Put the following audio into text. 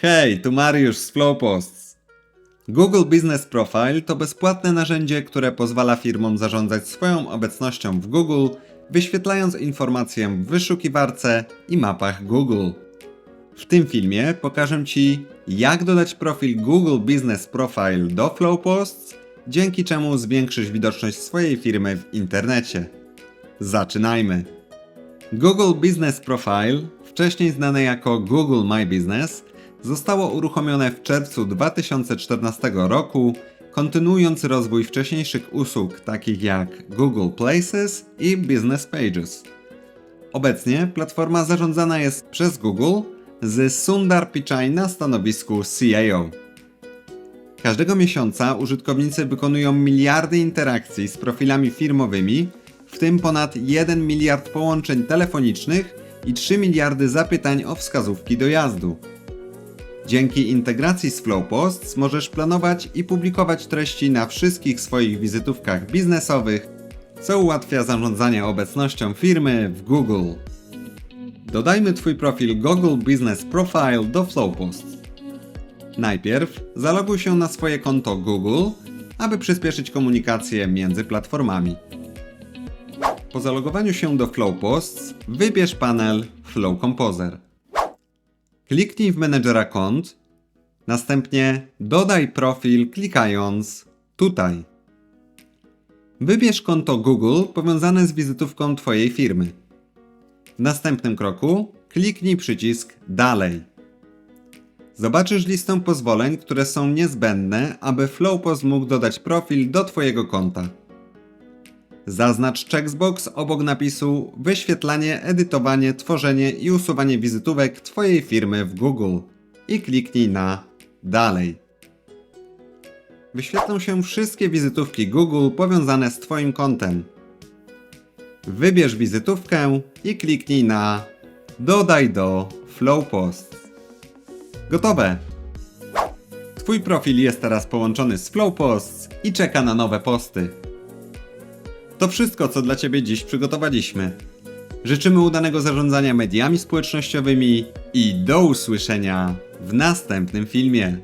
Hej, tu Mariusz z Flowposts. Google Business Profile to bezpłatne narzędzie, które pozwala firmom zarządzać swoją obecnością w Google, wyświetlając informacje w wyszukiwarce i mapach Google. W tym filmie pokażę Ci, jak dodać profil Google Business Profile do Flowposts, dzięki czemu zwiększysz widoczność swojej firmy w internecie. Zaczynajmy! Google Business Profile, wcześniej znane jako Google My Business, zostało uruchomione w czerwcu 2014 roku, kontynuując rozwój wcześniejszych usług takich jak Google Places i Business Pages. Obecnie platforma zarządzana jest przez Google z Sundar Pichai na stanowisku CIO. Każdego miesiąca użytkownicy wykonują miliardy interakcji z profilami firmowymi, w tym ponad 1 miliard połączeń telefonicznych i 3 miliardy zapytań o wskazówki dojazdu. Dzięki integracji z Flowposts możesz planować i publikować treści na wszystkich swoich wizytówkach biznesowych, co ułatwia zarządzanie obecnością firmy w Google. Dodajmy Twój profil Google Business Profile do Flowposts. Najpierw zaloguj się na swoje konto Google, aby przyspieszyć komunikację między platformami. Po zalogowaniu się do Flowposts wybierz panel Flow Composer. Kliknij w menedżera kont, następnie dodaj profil klikając tutaj. Wybierz konto Google powiązane z wizytówką Twojej firmy. W następnym kroku kliknij przycisk Dalej. Zobaczysz listę pozwoleń, które są niezbędne, aby Flowpost mógł dodać profil do Twojego konta. Zaznacz checkbox obok napisu Wyświetlanie, edytowanie, tworzenie i usuwanie wizytówek Twojej firmy w Google i kliknij na Dalej. Wyświetlą się wszystkie wizytówki Google powiązane z Twoim kontem. Wybierz wizytówkę i kliknij na Dodaj do Flowpost. Gotowe! Twój profil jest teraz połączony z Flowposts i czeka na nowe posty. To wszystko, co dla Ciebie dziś przygotowaliśmy. Życzymy udanego zarządzania mediami społecznościowymi i do usłyszenia w następnym filmie.